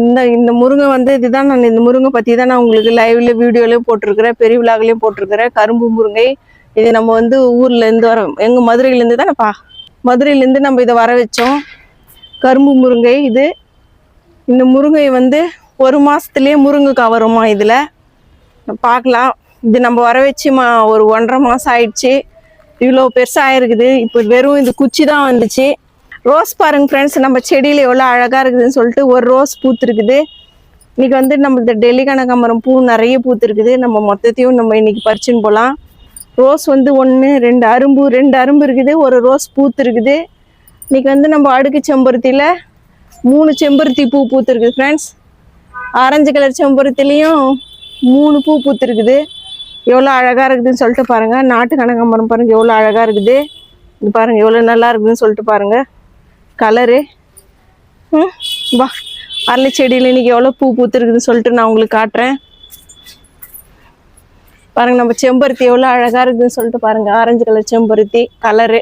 இந்த இந்த முருங்கை வந்து இதுதான் நான் இந்த முருங்கை பற்றி தான் நான் உங்களுக்கு லைவ்ல வீடியோலையும் போட்டிருக்கிறேன் பெரிய விழாவிலையும் போட்டிருக்கிறேன். கரும்பு முருங்கை இது நம்ம வந்து ஊர்ல இருந்து வர எங்க மதுரையிலேருந்து தானேப்பா மதுரையிலேருந்து நம்ம இதை வர வச்சோம். கரும்பு முருங்கை இது இந்த முருங்கை வந்து ஒரு மாசத்துலயே முருங்கைக்காய் வருமா இதுல? பார்க்கலாம். இது நம்ம வர வச்சு மா ஒரு ஒன்றரை மாசம் ஆயிடுச்சு. இவ்வளோ பெருசாக ஆயிருக்குது. இப்போ வெறும் இது குச்சி தான் வந்துச்சு. ரோஸ் பாருங்க ஃப்ரெண்ட்ஸ் நம்ம செடியில் எவ்வளோ அழகாக இருக்குதுன்னு சொல்லிட்டு ஒரு ரோஸ் பூத்துருக்குது. இன்றைக்கி வந்து நம்ம இந்த டெல்லி கனகாம்பரம் பூ நிறைய பூத்துருக்குது. நம்ம மொத்தத்தையும் நம்ம இன்றைக்கி பறிச்சுன்னு போகலாம் ரோஸ் வந்து ஒன்று ரெண்டு அரும்பு ரெண்டு அரும்பு இருக்குது. ஒரு ரோஸ் பூத்து இருக்குது வந்து நம்ம அடுக்கு செம்பருத்தியில் மூணு செம்பருத்தி பூ பூத்துருக்குது ஃப்ரெண்ட்ஸ் ஆரஞ்சு கலர் செம்பருத்திலையும் மூணு பூ பூத்துருக்குது. எவ்வளோ அழகாக இருக்குதுன்னு சொல்லிட்டு பாருங்கள் நாட்டு கனகாம்பரம் பாருங்கள் எவ்வளோ அழகாக இருக்குது. இது பாருங்கள் எவ்வளோ நல்லா இருக்குதுன்னு சொல்லிட்டு பாருங்கள் கலரு. வா. அரளி செடியில் இன்னைக்கு எவ்வளோ பூ பூத்துருக்குதுன்னு சொல்லிட்டு நான் உங்களுக்கு காட்டுறேன். பாருங்க நம்ம செம்பருத்தி எவ்வளோ அழகாக இருக்குதுன்னு சொல்லிட்டு பாருங்க. ஆரஞ்சு கலர் செம்பருத்தி கலரு.